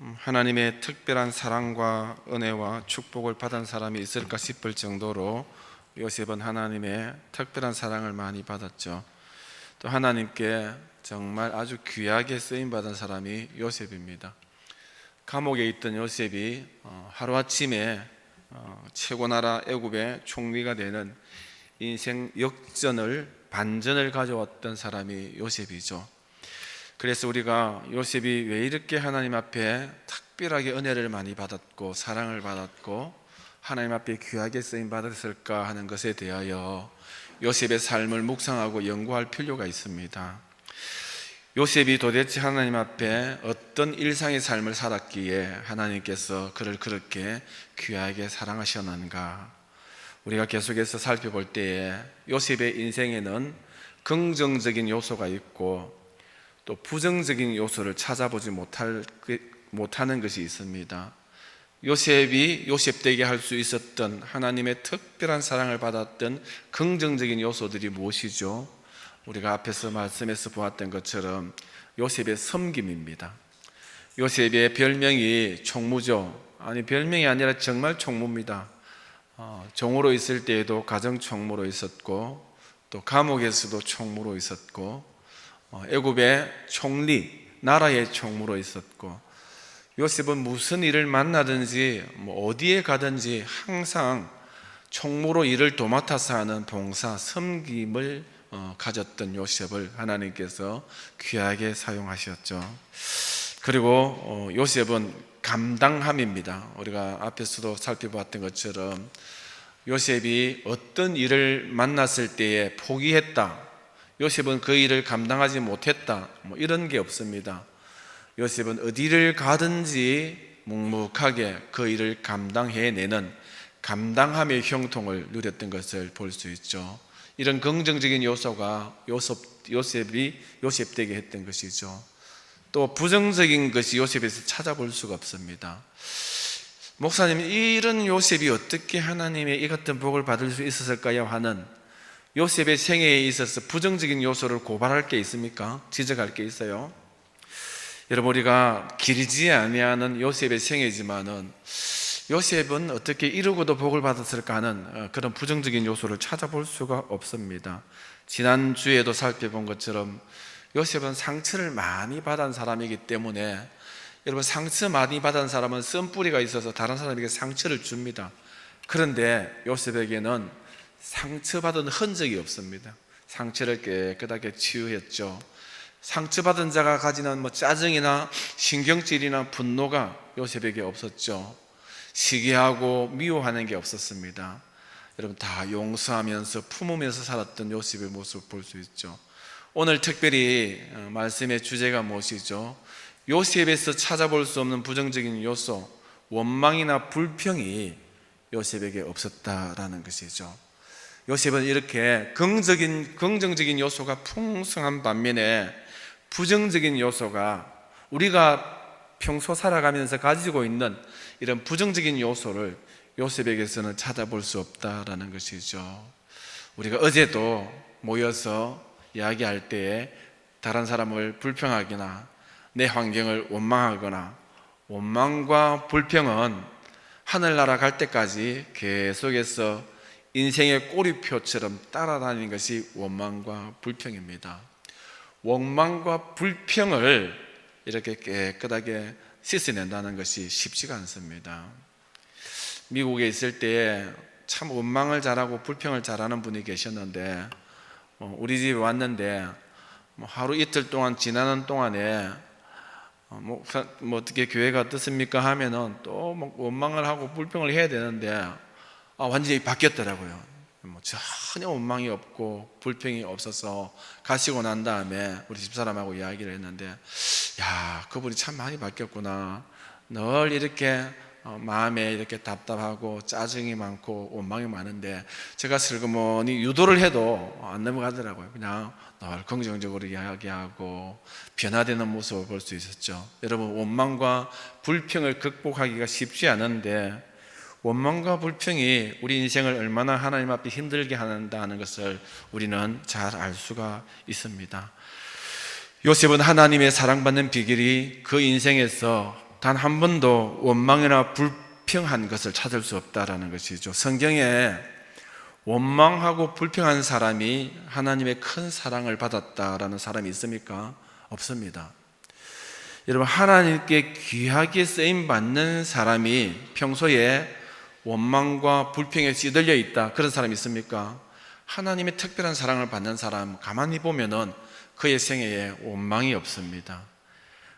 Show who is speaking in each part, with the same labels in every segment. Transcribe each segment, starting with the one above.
Speaker 1: 음, 하나님의 특별한 사랑과 은혜와 축복을 받은 사람이 있을까 싶을 정도로 요셉은 하나님의 특별한 사랑을 많이 받았죠. 또 하나님께 정말 아주 귀하게 쓰임 받은 사람이 요셉입니다. 감옥에 있던 요셉이 어, 하루아침에 어, 최고 나라 애굽의 총리가 되는 인생 역전을 반전을 가져왔던 사람이 요셉이죠. 그래서 우리가 요셉이 왜 이렇게 하나님 앞에 특별하게 은혜를 많이 받았고 사랑을 받았고 하나님 앞에 귀하게 쓰임 받았을까 하는 것에 대하여 요셉의 삶을 묵상하고 연구할 필요가 있습니다. 요셉이 도대체 하나님 앞에 어떤 일상의 삶을 살았기에 하나님께서 그를 그렇게 귀하게 사랑하셨는가? 우리가 계속해서 살펴볼 때에 요셉의 인생에는 긍정적인 요소가 있고 또 부정적인 요소를 찾아보지 못할, 못하는 것이 있습니다. 요셉이 요셉되게 할 수 있었던 하나님의 특별한 사랑을 받았던 긍정적인 요소들이 무엇이죠? 우리가 앞에서 말씀에서 보았던 것처럼 요셉의 섬김입니다. 요셉의 별명이 총무죠. 아니 별명이 아니라 정말 총무입니다. 어, 종으로 있을 때에도 가정 총무로 있었고 또 감옥에서도 총무로 있었고 어, 애굽의 총리 나라의 총무로 있었고 요셉은 무슨 일을 만나든지 뭐 어디에 가든지 항상 총무로 일을 도맡아서 하는 봉사 섬김을 어, 가졌던 요셉을 하나님께서 귀하게 사용하셨죠. 그리고 어, 요셉은 감당함입니다. 우리가 앞에서도 살펴봤던 것처럼 요셉이 어떤 일을 만났을 때에 포기했다. 요셉은 그 일을 감당하지 못했다. 뭐 이런 게 없습니다. 요셉은 어디를 가든지 묵묵하게 그 일을 감당해내는 감당함의 형통을 누렸던 것을 볼 수 있죠. 이런 긍정적인 요소가 요셉, 요셉이 요셉 되게 했던 것이죠. 또 부정적인 것이 요셉에서 찾아볼 수가 없습니다. 목사님, 이런 요셉이 어떻게 하나님의 이 같은 복을 받을 수 있었을까요? 하는 요셉의 생애에 있어서 부정적인 요소를 고발할 게 있습니까? 지적할 게 있어요. 여러분 우리가 길지 아니하는 요셉의 생애지만은 요셉은 어떻게 이루고도 복을 받았을까 하는 어, 그런 부정적인 요소를 찾아볼 수가 없습니다. 지난 주에도 살펴본 것처럼 요셉은 상처를 많이 받은 사람이기 때문에 여러분 상처 많이 받은 사람은 쓴 뿌리가 있어서 다른 사람에게 상처를 줍니다. 그런데 요셉에게는 상처받은 흔적이 없습니다. 상처를 깨끗하게 치유했죠. 상처받은 자가 가지는 뭐 짜증이나 신경질이나 분노가 요셉에게 없었죠. 시기하고 미워하는 게 없었습니다. 여러분 다 용서하면서 품으면서 살았던 요셉의 모습을 볼수 있죠. 오늘 특별히 어, 말씀의 주제가 무엇이죠? 요셉에서 찾아볼 수 없는 부정적인 요소, 원망이나 불평이 요셉에게 없었다라는 것이죠. 요셉은 이렇게 긍정적인, 긍정적인 요소가 풍성한 반면에 부정적인 요소가 우리가 평소 살아가면서 가지고 있는 이런 부정적인 요소를 요셉에게서는 찾아볼 수 없다라는 것이죠. 우리가 어제도 모여서 이야기할 때에 다른 사람을 불평하거나 내 환경을 원망하거나 원망과 불평은 하늘나라 갈 때까지 계속해서 인생의 꼬리표처럼 따라다니는 것이 원망과 불평입니다. 원망과 불평을 이렇게 깨끗하게 씻어낸다는 것이 쉽지가 않습니다. 미국에 있을 때 참 원망을 잘하고 불평을 잘하는 분이 계셨는데 어, 우리 집에 왔는데 뭐 하루 이틀 동안 지나는 동안에 어, 뭐, 뭐 어떻게 교회가 어떻습니까 하면은 또뭐 원망을 하고 불평을 해야 되는데 아, 완전히 바뀌었더라고요. 뭐 전혀 원망이 없고 불평이 없어서 가시고 난 다음에 우리 집사람하고 이야기를 했는데 야 그분이 참 많이 바뀌었구나. 늘 이렇게 어, 마음에 이렇게 답답하고 짜증이 많고 원망이 많은데 제가 슬그머니 유도를 해도 안 넘어가더라고요. 그냥 늘 긍정적으로 이야기하고 변화되는 모습을 볼 수 있었죠. 여러분 원망과 불평을 극복하기가 쉽지 않은데 원망과 불평이 우리 인생을 얼마나 하나님 앞에 힘들게 한다는 것을 우리는 잘 알 수가 있습니다. 요셉은 하나님의 사랑받는 비결이 그 인생에서 단 한 번도 원망이나 불평한 것을 찾을 수 없다라는 것이죠. 성경에 원망하고 불평한 사람이 하나님의 큰 사랑을 받았다라는 사람이 있습니까? 없습니다. 여러분 하나님께 귀하게 쓰임 받는 사람이 평소에 원망과 불평에 찌들려 있다 그런 사람이 있습니까? 하나님의 특별한 사랑을 받는 사람 가만히 보면은 그의 생애에 원망이 없습니다.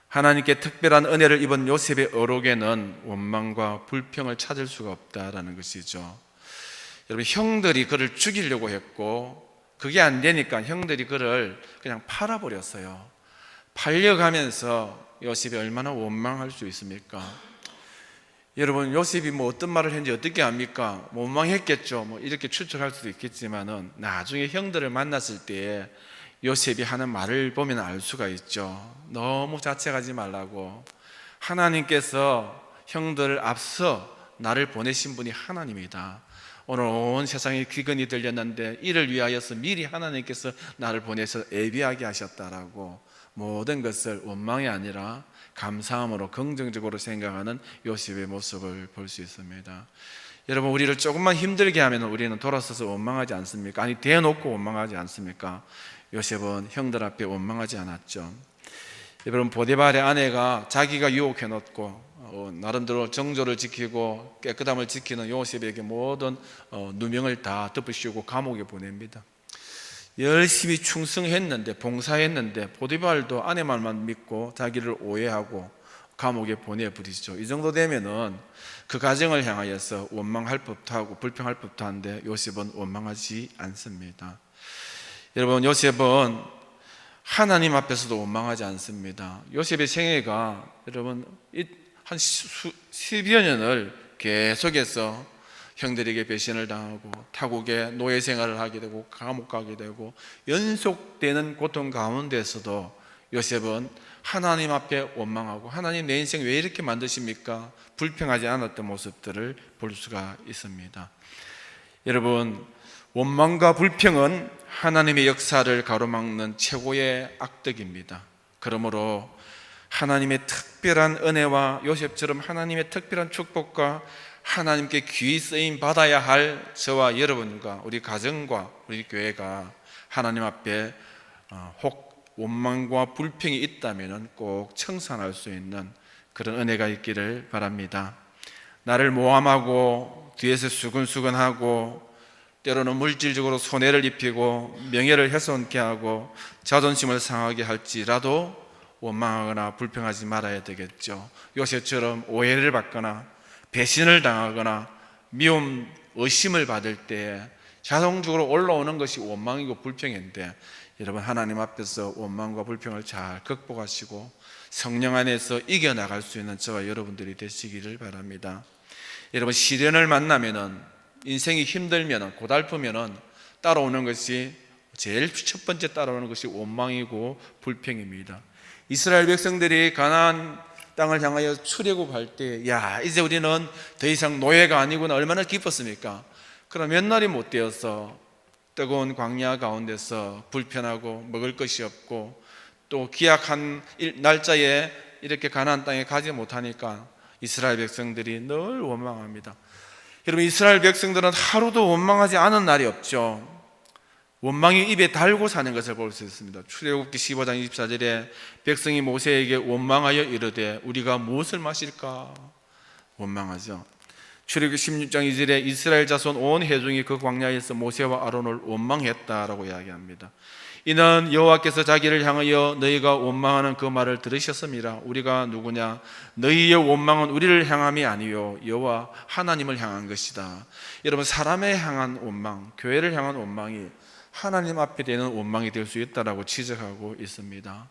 Speaker 1: 하나님께 특별한 은혜를 입은 요셉의 어록에는 원망과 불평을 찾을 수가 없다라는 것이죠. 여러분 형들이 그를 죽이려고 했고 그게 안 되니까 형들이 그를 그냥 팔아버렸어요. 팔려가면서 요셉이 얼마나 원망할 수 있습니까? 여러분 요셉이 뭐 어떤 말을 했는지 어떻게 압니까? 뭐 원망했겠죠. 뭐 이렇게 추측할 수도 있겠지만은 나중에 형들을 만났을 때 요셉이 하는 말을 보면 알 수가 있죠. 너무 자책하지 말라고 하나님께서 형들을 앞서 나를 보내신 분이 하나님이다. 오늘 온 세상에 귀근이 들렸는데 이를 위하여서 미리 하나님께서 나를 보내서 예비하게 하셨다라고 모든 것을 원망이 아니라 감사함으로 긍정적으로 생각하는 요셉의 모습을 볼 수 있습니다. 여러분 우리를 조금만 힘들게 하면 우리는 돌아서서 원망하지 않습니까? 아니 대놓고 원망하지 않습니까? 요셉은 형들 앞에 원망하지 않았죠. 여러분 보디발의 아내가 자기가 유혹해 놓고 어, 나름대로 정조를 지키고 깨끗함을 지키는 요셉에게 모든 어, 누명을 다 덮으시고 감옥에 보냅니다. 열심히 충성했는데 봉사했는데 보디발도 아내 말만 믿고 자기를 오해하고 감옥에 보내버리죠. 이 정도 되면은 그 가정을 향하여서 원망할 법도 하고 불평할 법도 한데 요셉은 원망하지 않습니다. 여러분 요셉은 하나님 앞에서도 원망하지 않습니다. 요셉의 생애가 여러분 한 10여 년을 계속해서 형들에게 배신을 당하고 타국에 노예 생활을 하게 되고 감옥 가게 되고 연속되는 고통 가운데서도 요셉은 하나님 앞에 원망하고 하나님 내 인생 왜 이렇게 만드십니까? 불평하지 않았던 모습들을 볼 수가 있습니다. 여러분 원망과 불평은 하나님의 역사를 가로막는 최고의 악덕입니다. 그러므로 하나님의 특별한 은혜와 요셉처럼 하나님의 특별한 축복과 하나님께 귀히 쓰임 받아야 할 저와 여러분과 우리 가정과 우리 교회가 하나님 앞에 어, 혹 원망과 불평이 있다면 꼭 청산할 수 있는 그런 은혜가 있기를 바랍니다. 나를 모함하고 뒤에서 수근수근하고 때로는 물질적으로 손해를 입히고 명예를 훼손케 하고 자존심을 상하게 할지라도 원망하거나 불평하지 말아야 되겠죠. 요새처럼 오해를 받거나 배신을 당하거나 미움, 의심을 받을 때 자동적으로 올라오는 것이 원망이고 불평인데 여러분 하나님 앞에서 원망과 불평을 잘 극복하시고 성령 안에서 이겨나갈 수 있는 저와 여러분들이 되시기를 바랍니다. 여러분 시련을 만나면은 인생이 힘들면은 고달프면은 따라오는 것이 제일 첫 번째 따라오는 것이 원망이고 불평입니다. 이스라엘 백성들이 가나안 땅을 향하여 출애굽할 때, 야 이제 우리는 더 이상 노예가 아니구나 얼마나 기뻤습니까? 그럼 몇 날이 못 되어서 뜨거운 광야 가운데서 불편하고 먹을 것이 없고 또 기약한 날짜에 이렇게 가나안 땅에 가지 못하니까 이스라엘 백성들이 늘 원망합니다. 여러분 이스라엘 백성들은 하루도 원망하지 않은 날이 없죠. 원망이 입에 달고 사는 것을 볼 수 있습니다. 출애굽기 15장 24절에 백성이 모세에게 원망하여 이르되 우리가 무엇을 마실까 원망하죠. 출애굽기 16장 2절에 이스라엘 자손 온 회중이 그 광야에서 모세와 아론을 원망했다라고 이야기합니다. 이는 여호와께서 자기를 향하여 너희가 원망하는 그 말을 들으셨습니다. 우리가 누구냐? 너희의 원망은 우리를 향함이 아니요 여호와 하나님을 향한 것이다. 여러분 사람에 향한 원망, 교회를 향한 원망이 하나님 앞에 되는 원망이 될 수 있다라고 지적하고 있습니다.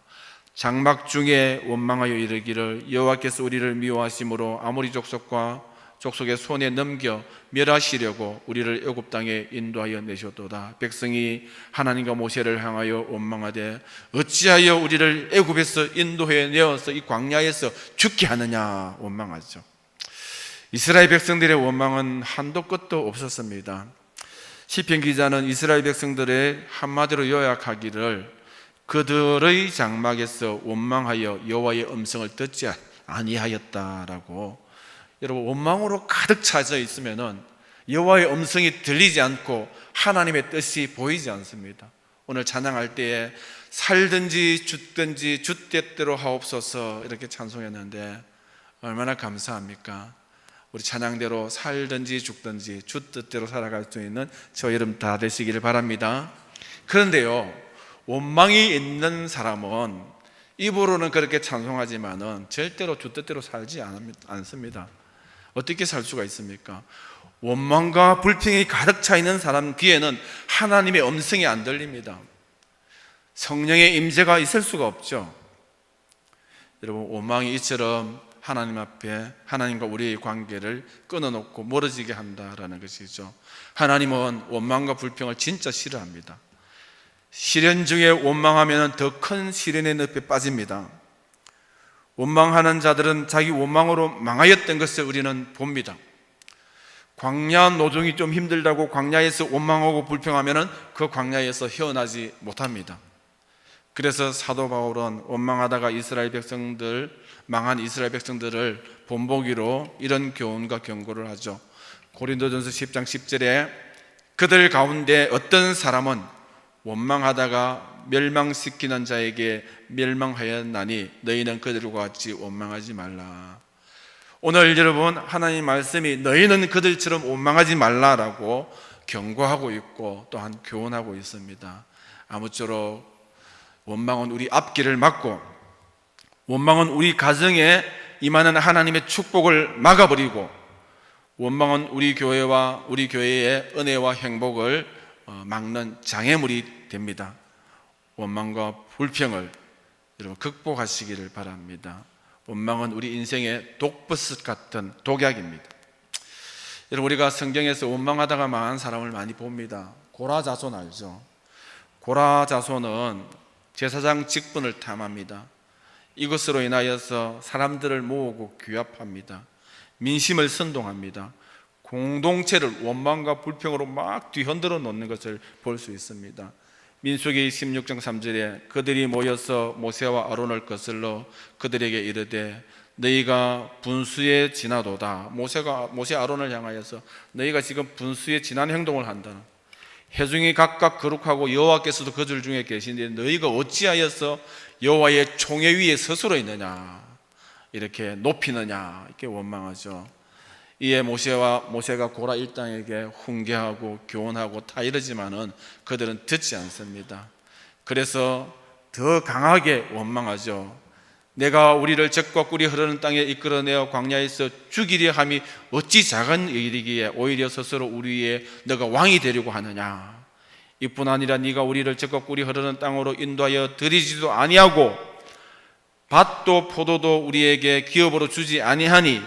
Speaker 1: 장막 중에 원망하여 이르기를 여호와께서 우리를 미워하심으로 아모리 족속과 족속의 손에 넘겨 멸하시려고 우리를 애굽 땅에 인도하여 내셨도다. 백성이 하나님과 모세를 향하여 원망하되 어찌하여 우리를 애굽에서 인도해 내어서 이 광야에서 죽게 하느냐 원망하죠. 이스라엘 백성들의 원망은 한도 끝도 없었습니다. 시편 기자는 이스라엘 백성들의 한마디로 요약하기를 그들의 장막에서 원망하여 여호와의 음성을 듣지 아니하였다라고 여러분 원망으로 가득 차져 있으면은 여호와의 음성이 들리지 않고 하나님의 뜻이 보이지 않습니다. 오늘 찬양할 때에 살든지 죽든지 주 뜻대로 하옵소서 이렇게 찬송했는데 얼마나 감사합니까? 우리 찬양대로 살든지 죽든지 주 뜻대로 살아갈 수 있는 저 여러분 다 되시기를 바랍니다. 그런데요, 원망이 있는 사람은 입으로는 그렇게 찬송하지만은 절대로 주 뜻대로 살지 않- 않습니다. 어떻게 살 수가 있습니까? 원망과 불평이 가득 차 있는 사람 귀에는 하나님의 음성이 안 들립니다. 성령의 임재가 있을 수가 없죠. 여러분 원망이 이처럼 하나님 앞에 하나님과 우리의 관계를 끊어놓고 멀어지게 한다라는 것이죠. 하나님은 원망과 불평을 진짜 싫어합니다. 시련 중에 원망하면 더 큰 시련의 늪에 빠집니다. 원망하는 자들은 자기 원망으로 망하였던 것을 우리는 봅니다. 광야 노종이 좀 힘들다고 광야에서 원망하고 불평하면은 그 광야에서 헤어나지 못합니다. 그래서 사도 바울은 원망하다가 이스라엘 백성들 망한 이스라엘 백성들을 본보기로 이런 교훈과 경고를 하죠. 고린도전서 10장 10절에 그들 가운데 어떤 사람은 원망하다가 멸망시키는 자에게 멸망하였나니 너희는 그들과 같이 원망하지 말라. 오늘 여러분 하나님 말씀이 너희는 그들처럼 원망하지 말라라고 경고하고 있고 또한 교훈하고 있습니다. 아무쪼록 원망은 우리 앞길을 막고 원망은 우리 가정에 임하는 하나님의 축복을 막아버리고 원망은 우리 교회와 우리 교회의 은혜와 행복을 어, 막는 장애물이 됩니다. 원망과 불평을 여러분 극복하시기를 바랍니다. 원망은 우리 인생의 독버섯 같은 독약입니다. 여러분 우리가 성경에서 원망하다가 망한 사람을 많이 봅니다. 고라자손 알죠? 고라자손은 제사장 직분을 탐합니다. 이것으로 인하여서 사람들을 모으고 규합합니다. 민심을 선동합니다. 공동체를 원망과 불평으로 막 뒤흔들어 놓는 것을 볼 수 있습니다. 민수기 16장 3절에 그들이 모여서 모세와 아론을 거슬러 그들에게 이르되 너희가 분수에 지나도다. 모세가 모세 아론을 향하여서 너희가 지금 분수에 지난 행동을 한다. 회중이 각각 거룩하고 여호와께서도 그들 중에 계신데 너희가 어찌하여서 여호와의 총회 위에 스스로 있느냐 이렇게 높이느냐 이렇게 원망하죠. 이에 모세와 모세가 고라 일당에게 훈계하고 교훈하고 다 이러지만은 그들은 듣지 않습니다. 그래서 더 강하게 원망하죠. 내가 우리를 적과 꿀이 흐르는 땅에 이끌어내어 광야에서 죽이려 함이 어찌 작은 일이기에 오히려 스스로 우리의 너가 왕이 되려고 하느냐? 이뿐 아니라 네가 우리를 적과 꿀이 흐르는 땅으로 인도하여 들이지도 아니하고 밭도 포도도 우리에게 기업으로 주지 아니하니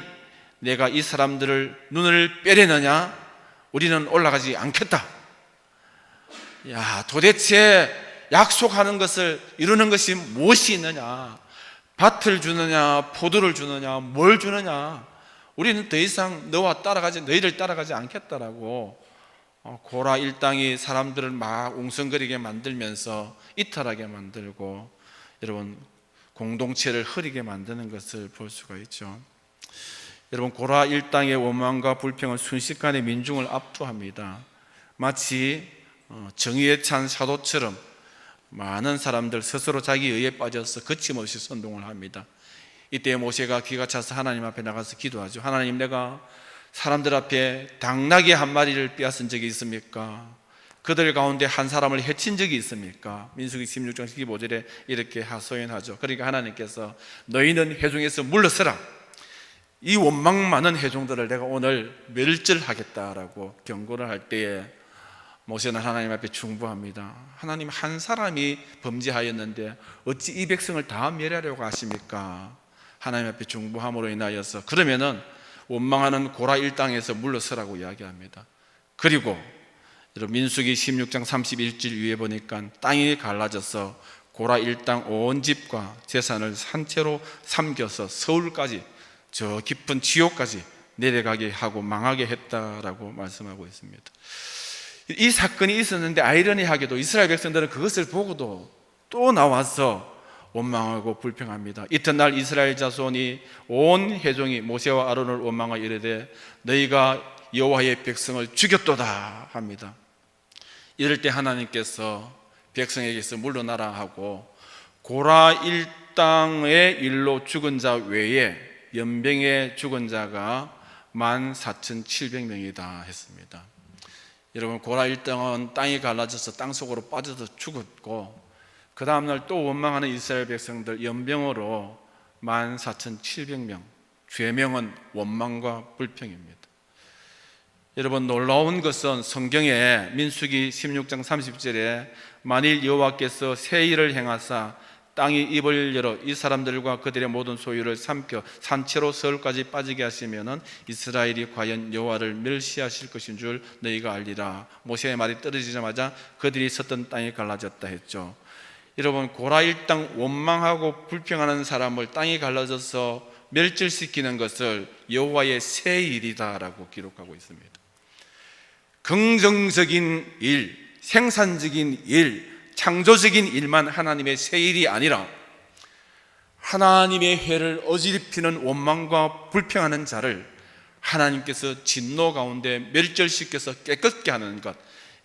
Speaker 1: 내가 이 사람들을 눈을 빼려느냐? 우리는 올라가지 않겠다. 야 도대체 약속하는 것을 이루는 것이 무엇이 있느냐 밭을 주느냐, 포도를 주느냐, 뭘 주느냐. 우리는 더 이상 너와 따라가지, 너희를 따라가지 않겠다라고 어, 고라 일당이 사람들을 막 웅성거리게 만들면서 이탈하게 만들고 여러분 공동체를 흐리게 만드는 것을 볼 수가 있죠. 여러분 고라 일당의 원망과 불평은 순식간에 민중을 압도합니다. 마치 어, 정의에 찬 사도처럼 많은 사람들 스스로 자기 의에 빠져서 거침없이 선동을 합니다. 이때 모세가 기가 차서 하나님 앞에 나가서 기도하죠. 하나님 내가 사람들 앞에 당나귀 한 마리를 빼앗은 적이 있습니까? 그들 가운데 한 사람을 해친 적이 있습니까? 민수기 16장 15절에 이렇게 하소연하죠. 그러니까 하나님께서 너희는 회중에서 물러서라. 이 원망 많은 회중들을 내가 오늘 멸절하겠다라고 경고를 할 때에 모세는 하나님 앞에 중부합니다. 하나님 한 사람이 범죄하였는데 어찌 이 백성을 다 멸하려고 하십니까? 하나님 앞에 중부함으로 인하여서 그러면은 원망하는 고라 일당에서 물러서라고 이야기합니다. 그리고 여러분 민수기 16장 31절 위에 보니까 땅이 갈라져서 고라 일당 온 집과 재산을 산채로 삼겨서 서울까지 저 깊은 지옥까지 내려가게 하고 망하게 했다라고 말씀하고 있습니다. 이 사건이 있었는데 아이러니하게도 이스라엘 백성들은 그것을 보고도 또 나와서 원망하고 불평합니다. 이튿날 이스라엘 자손이 온 회종이 모세와 아론을 원망하여 이르되 너희가 여호와의 백성을 죽였도다 합니다. 이럴 때 하나님께서 백성에게서 물러나라 하고 고라 일당의 일로 죽은 자 외에 연병에 죽은 자가 14,700명이다 했습니다. 여러분 고라 일당은 땅이 갈라져서 땅 속으로 빠져서 죽었고 그 다음 날 또 원망하는 이스라엘 백성들 연병으로 14,700명 죄명은 원망과 불평입니다. 여러분 놀라운 것은 성경에 민수기 16장 30절에 만일 여호와께서 새 일을 행하사 땅이 입을 열어 이 사람들과 그들의 모든 소유를 삼켜 산채로 서울까지 빠지게 하시면은 이스라엘이 과연 여호와를 멸시하실 것인 줄 너희가 알리라. 모세의 말이 떨어지자마자 그들이 섰던 땅이 갈라졌다 했죠. 여러분 고라 일당 원망하고 불평하는 사람을 땅이 갈라져서 멸절시키는 것을 여호와의 새 일이다라고 기록하고 있습니다. 긍정적인 일, 생산적인 일, 창조적인 일만 하나님의 새 일이 아니라 하나님의 회를 어지럽히는 원망과 불평하는 자를 하나님께서 진노 가운데 멸절시켜서 깨끗게 하는 것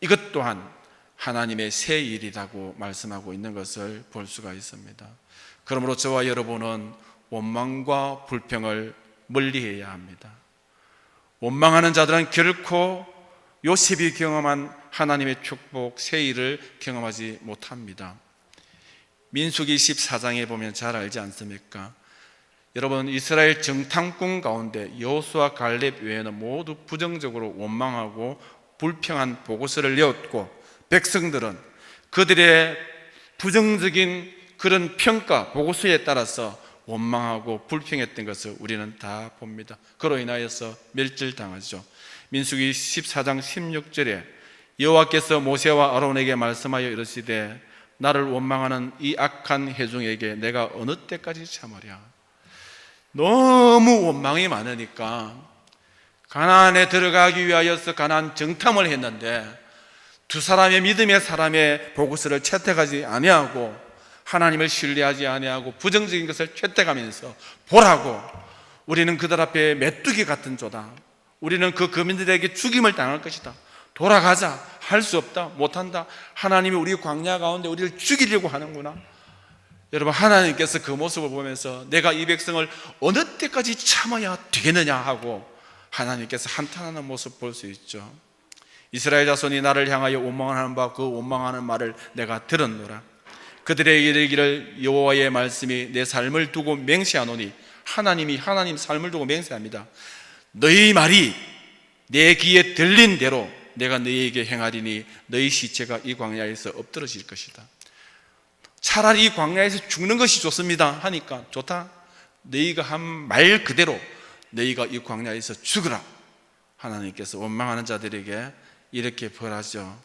Speaker 1: 이것 또한 하나님의 새 일이라고 말씀하고 있는 것을 볼 수가 있습니다. 그러므로 저와 여러분은 원망과 불평을 멀리해야 합니다. 원망하는 자들은 결코 요셉이 경험한 하나님의 축복 새 일을 경험하지 못합니다. 민수기 14장에 보면 잘 알지 않습니까? 여러분 이스라엘 정탐꾼 가운데 여호수아 갈렙 외에는 모두 부정적으로 원망하고 불평한 보고서를 내었고 백성들은 그들의 부정적인 그런 평가 보고서에 따라서 원망하고 불평했던 것을 우리는 다 봅니다. 그로 인하여서 멸절당하죠. 민수기 14장 16절에 여호와께서 모세와 아론에게 말씀하여 이르시되 나를 원망하는 이 악한 회중에게 내가 어느 때까지 참으랴? 너무 원망이 많으니까 가나안에 들어가기 위하여서 가나안 정탐을 했는데 두 사람의 믿음의 사람의 보고서를 채택하지 아니하고 하나님을 신뢰하지 아니하고 부정적인 것을 채택하면서 보라고 우리는 그들 앞에 메뚜기 같은 조다 우리는 그 거민들에게 죽임을 당할 것이다. 돌아가자. 할 수 없다. 못한다. 하나님이 우리 광야 가운데 우리를 죽이려고 하는구나. 여러분 하나님께서 그 모습을 보면서 내가 이 백성을 어느 때까지 참아야 되겠느냐 하고 하나님께서 한탄하는 모습 볼 수 있죠. 이스라엘 자손이 나를 향하여 원망하는 바 그 원망하는 말을 내가 들었노라. 그들에게 이르기를 여호와의 말씀이 내 삶을 두고 맹세하노니 하나님이 하나님 삶을 두고 맹세합니다 너희 말이 내 귀에 들린 대로 내가 너희에게 행하리니 너희 시체가 이 광야에서 엎드러질 것이다. 차라리 이 광야에서 죽는 것이 좋습니다 하니까 좋다. 너희가 한 말 그대로 너희가 이 광야에서 죽으라. 하나님께서 원망하는 자들에게 이렇게 벌하죠.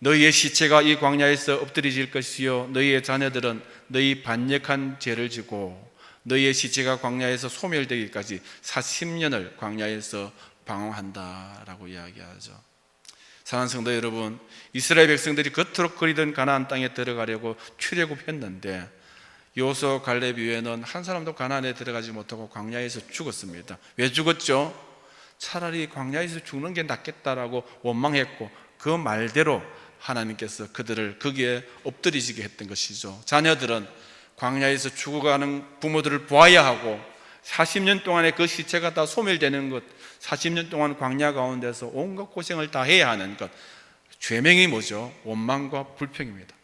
Speaker 1: 너희의 시체가 이 광야에서 엎드려질 것이요. 너희의 자녀들은 너희 반역한 죄를 지고 너희의 시체가 광야에서 소멸되기까지 40년을 광야에서 방황한다라고 이야기하죠. 사랑하는 성도 여러분, 이스라엘 백성들이 겉으로 그리던 가나안 땅에 들어가려고 출애굽했는데 요소 갈렙 이외에는 한 사람도 가나안에 들어가지 못하고 광야에서 죽었습니다. 왜 죽었죠? 차라리 광야에서 죽는 게 낫겠다라고 원망했고 그 말대로 하나님께서 그들을 거기에 엎드리시게 했던 것이죠. 자녀들은 광야에서 죽어가는 부모들을 보아야 하고 40년 동안에 그 시체가 다 소멸되는 것, 40년 동안 광야 가운데서 온갖 고생을 다 해야 하는 것. 죄명이 뭐죠? 원망과 불평입니다.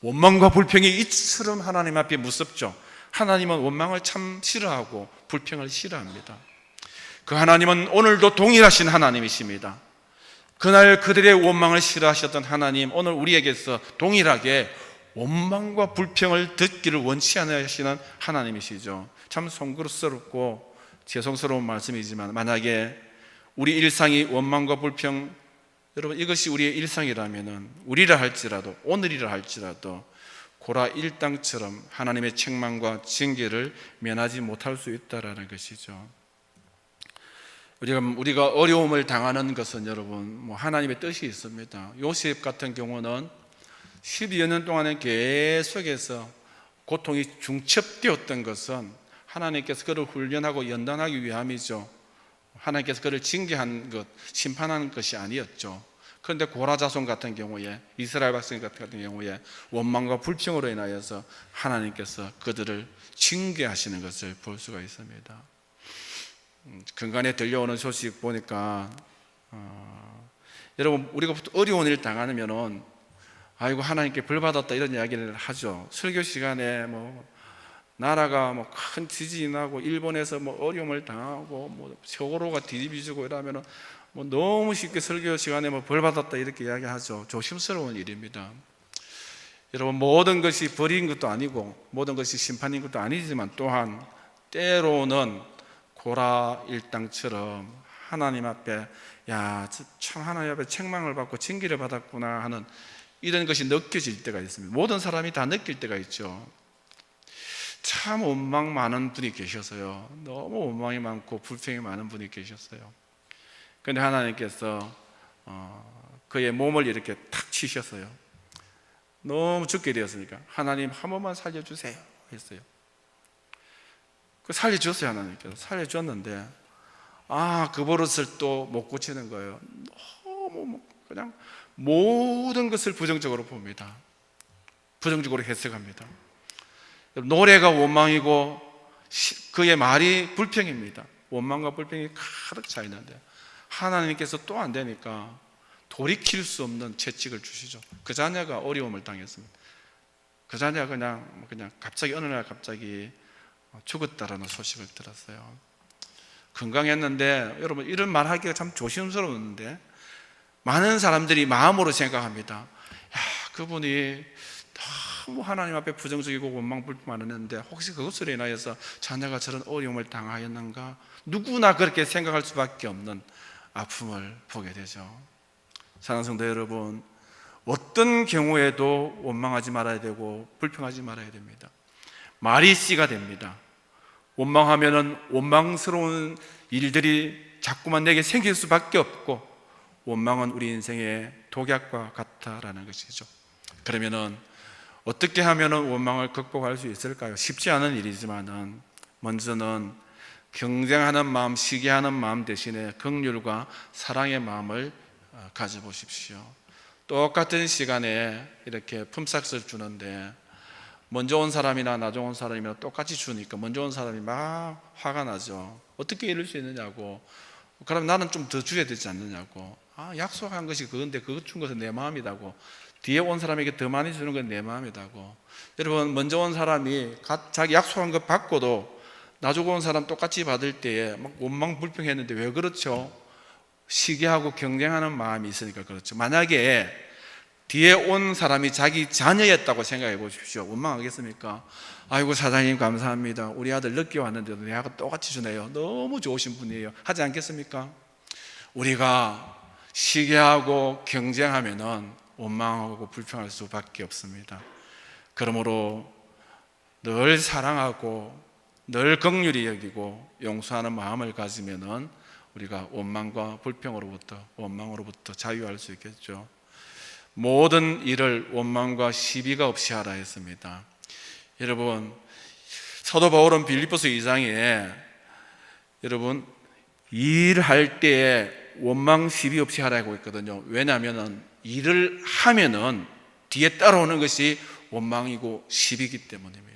Speaker 1: 원망과 불평이 이처럼 하나님 앞에 무섭죠. 하나님은 원망을 참 싫어하고 불평을 싫어합니다. 그 하나님은 오늘도 동일하신 하나님이십니다. 그날 그들의 원망을 싫어하셨던 하나님, 오늘 우리에게서 동일하게 원망과 불평을 듣기를 원치 않으시는 하나님이시죠. 참 송구스럽고 죄송스러운 말씀이지만 만약에 우리 일상이 원망과 불평 여러분 이것이 우리의 일상이라면은 우리라 할지라도 오늘이라 할지라도 고라 일당처럼 하나님의 책망과 징계를 면하지 못할 수 있다라는 것이죠. 우리가 우리가 어려움을 당하는 것은 여러분 뭐 하나님의 뜻이 있습니다. 요셉 같은 경우는 12여 년 동안에 계속해서 고통이 중첩되었던 것은 하나님께서 그를 훈련하고 연단하기 위함이죠. 하나님께서 그를 징계한 것, 심판하는 것이 아니었죠. 그런데 고라 자손 같은 경우에 이스라엘 백성 같은 경우에 원망과 불평으로 인하여서 하나님께서 그들을 징계하시는 것을 볼 수가 있습니다. 음, 근간에 들려오는 소식 보니까 어, 여러분 우리가 어려운 일 당하면은 아이고 하나님께 벌 받았다 이런 이야기를 하죠. 설교 시간에 뭐 나라가 뭐 큰 지진이 나고 일본에서 뭐 어려움을 당하고 뭐 세월호가 뒤집어지고 이러면은 뭐 너무 쉽게 설교 시간에 뭐 벌 받았다 이렇게 이야기하죠. 조심스러운 일입니다. 여러분 모든 것이 벌인 것도 아니고 모든 것이 심판인 것도 아니지만 또한 때로는 고라 일당처럼 하나님 앞에 야 참 하나님 앞에 책망을 받고 징계를 받았구나 하는 이런 것이 느껴질 때가 있습니다. 모든 사람이 다 느낄 때가 있죠. 참 원망 많은 분이 계셔서요. 너무 원망이 많고 불평이 많은 분이 계셨어요. 그런데 하나님께서 어, 그의 몸을 이렇게 탁 치셨어요. 너무 죽게 되었으니까 하나님 한 번만 살려주세요 했어요. 그 살려줬어요 하나님께서 살려줬는데 아그 버릇을 또 못 고치는 거예요. 너무 뭐 그냥 모든 것을 부정적으로 봅니다. 부정적으로 해석합니다. 노래가 원망이고 시- 그의 말이 불평입니다. 원망과 불평이 가득 차 있는데 하나님께서 또 안 되니까 돌이킬 수 없는 채찍을 주시죠. 그 자녀가 어려움을 당했습니다. 그 자녀가 그냥 그냥 갑자기 어느 날 갑자기 죽었다라는 소식을 들었어요. 건강했는데 여러분 이런 말 하기가 참 조심스러웠는데 많은 사람들이 마음으로 생각합니다. 야, 그분이 너무 하나님 앞에 부정적이고 원망 불평하는데 혹시 그것으로 인하여서 자녀가 저런 어려움을 당하였는가? 누구나 그렇게 생각할 수밖에 없는 아픔을 보게 되죠. 사랑하는 성도 여러분, 어떤 경우에도 원망하지 말아야 되고 불평하지 말아야 됩니다. 말이 씨가 됩니다. 원망하면은 원망스러운 일들이 자꾸만 내게 생길 수밖에 없고 원망은 우리 인생의 독약과 같다라는 것이죠. 그러면은 어떻게 하면은 원망을 극복할 수 있을까요? 쉽지 않은 일이지만은 먼저는 경쟁하는 마음, 시기하는 마음 대신에 긍휼과 사랑의 마음을 어, 가져보십시오. 똑같은 시간에 이렇게 품삯을 주는데 먼저 온 사람이나 나중 온 사람이나 똑같이 주니까 먼저 온 사람이 막 화가 나죠. 어떻게 이럴 수 있느냐고. 그럼 나는 좀 더 줘야 되지 않느냐고. 아, 약속한 것이 그건데 그것 준 것은 내 마음이다고. 뒤에 온 사람에게 더 많이 주는 건 내 마음이다고. 여러분, 먼저 온 사람이 가- 자기 약속한 것 받고도 나중 온 사람 똑같이 받을 때에 막 원망 불평했는데 왜 그렇죠? 시기하고 경쟁하는 마음이 있으니까 그렇죠. 만약에 뒤에 온 사람이 자기 자녀였다고 생각해 보십시오. 원망하겠습니까? 아이고 사장님 감사합니다. 우리 아들 늦게 왔는데도 내하고 똑같이 주네요. 너무 좋으신 분이에요. 하지 않겠습니까? 우리가 시기하고 경쟁하면은 원망하고 불평할 수밖에 없습니다. 그러므로 늘 사랑하고 늘 긍휼히 여기고 용서하는 마음을 가지면은 우리가 원망과 불평으로부터 원망으로부터 자유할 수 있겠죠. 모든 일을 원망과 시비가 없이 하라 했습니다. 여러분 사도 바울은 빌립보서 2장에 여러분 일할 때에 원망 시비 없이 하라고 했거든요. 왜냐하면은 일을 하면은 뒤에 따라오는 것이 원망이고 시비이기 때문입니다.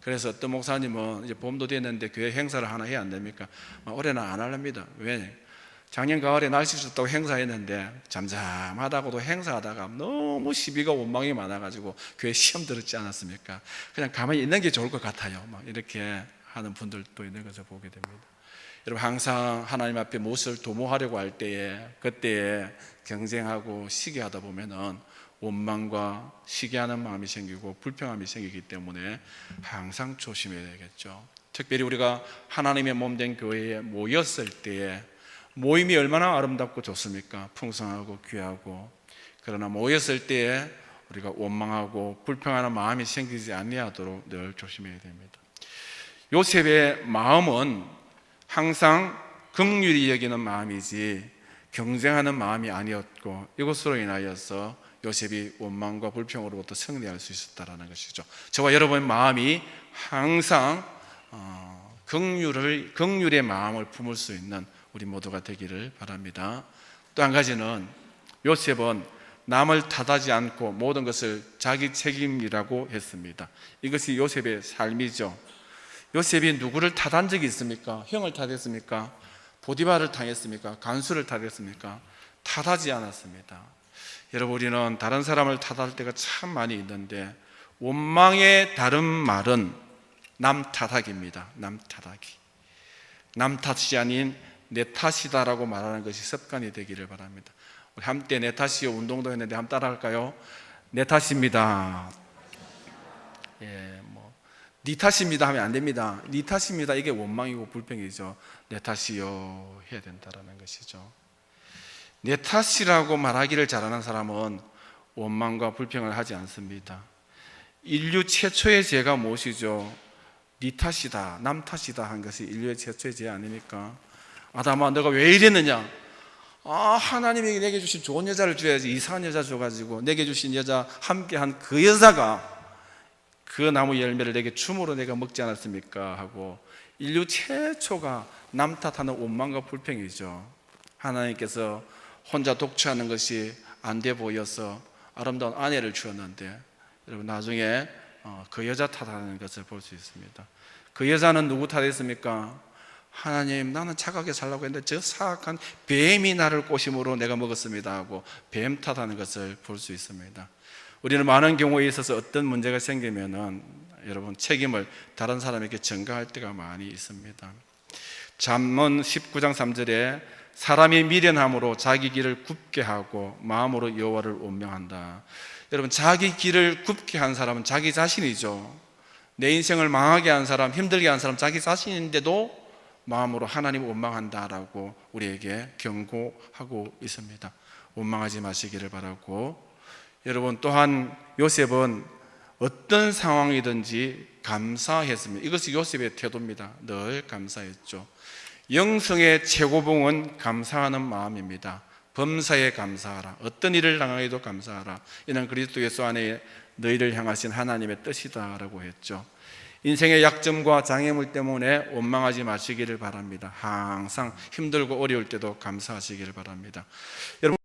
Speaker 1: 그래서 어떤 목사님은 이제 봄도 됐는데 교회 행사를 하나 해야 안 됩니까? 막 올해는 안 할랍니다. 왜? 작년 가을에 날씨 좋다고 행사했는데 잠잠하다고도 행사하다가 너무 시비가 원망이 많아가지고 교회 시험 들었지 않았습니까? 그냥 가만히 있는 게 좋을 것 같아요. 막 이렇게 하는 분들도 있는 것을 보게 됩니다. 여러분 항상 하나님 앞에 무엇을 도모하려고 할 때에 그때에 경쟁하고 시기하다 보면은 원망과 시기하는 마음이 생기고 불평함이 생기기 때문에 항상 조심해야 되겠죠. 특별히 우리가 하나님의 몸 된 교회에 모였을 때에 모임이 얼마나 아름답고 좋습니까? 풍성하고 귀하고 그러나 모였을 때에 우리가 원망하고 불평하는 마음이 생기지 아니하도록 늘 조심해야 됩니다. 요셉의 마음은 항상 긍휼히 여기는 마음이지 경쟁하는 마음이 아니었고 이것으로 인하여서 요셉이 원망과 불평으로부터 승리할 수 있었다라는 것이죠. 저와 여러분의 마음이 항상 어, 긍휼을 긍휼의 마음을 품을 수 있는 우리 모두가 되기를 바랍니다. 또 한 가지는 요셉은 남을 탓하지 않고 모든 것을 자기 책임이라고 했습니다. 이것이 요셉의 삶이죠. 요셉이 누구를 탓한 적이 있습니까? 형을 탓했습니까? 보디바를 탓했습니까? 간수를 탓했습니까? 탓하지 않았습니다. 여러분 우리는 다른 사람을 탓할 때가 참 많이 있는데 원망의 다른 말은 남 탓하기입니다. 남 탓하기. 남 탓이 아닌 내 탓이다라고 말하는 것이 습관이 되기를 바랍니다. 우리 함께 내 탓이요 운동도 했는데 한번 따라할까요? 내 탓입니다. 예, 뭐, 네 탓입니다 하면 안 됩니다. 네 탓입니다. 이게 원망이고 불평이죠. 내 탓이요 해야 된다라는 것이죠. 내 탓이라고 말하기를 잘하는 사람은 원망과 불평을 하지 않습니다. 인류 최초의 죄가 무엇이죠? 네 탓이다, 남 탓이다 한 것이 인류의 최초의 죄 아닙니까? 아담아, 너가 왜 이랬느냐? 아, 하나님이 내게 주신 좋은 여자를 줘야지 이상한 여자 줘가지고 내게 주신 여자 함께한 그 여자가 그 나무 열매를 내게 춤으로 내가 먹지 않았습니까? 하고 인류 최초가 남 탓하는 원망과 불평이죠. 하나님께서 혼자 독처하는 것이 안 돼 보여서 아름다운 아내를 주었는데 여러분 나중에 어, 그 여자 탓하는 것을 볼 수 있습니다. 그 여자는 누구 탓했습니까? 하나님 나는 착하게 살라고 했는데 저 사악한 뱀이 나를 꼬심으로 내가 먹었습니다 하고 뱀 탓하는 것을 볼 수 있습니다. 우리는 많은 경우에 있어서 어떤 문제가 생기면은 여러분 책임을 다른 사람에게 전가할 때가 많이 있습니다. 잠언 19장 3절에 사람이 미련함으로 자기 길을 굽게 하고 마음으로 여호와를 원명한다. 여러분 자기 길을 굽게 한 사람은 자기 자신이죠. 내 인생을 망하게 한 사람, 힘들게 한 사람 자기 자신인데도 마음으로 하나님 원망한다라고 우리에게 경고하고 있습니다. 원망하지 마시기를 바라고 여러분 또한 요셉은 어떤 상황이든지 감사했습니다. 이것이 요셉의 태도입니다. 늘 감사했죠. 영성의 최고봉은 감사하는 마음입니다. 범사에 감사하라. 어떤 일을 당하여도 감사하라. 이는 그리스도 예수 안에 너희를 향하신 하나님의 뜻이다라고 했죠. 인생의 약점과 장애물 때문에 원망하지 마시기를 바랍니다. 항상 힘들고 어려울 때도 감사하시기를 바랍니다. 여러분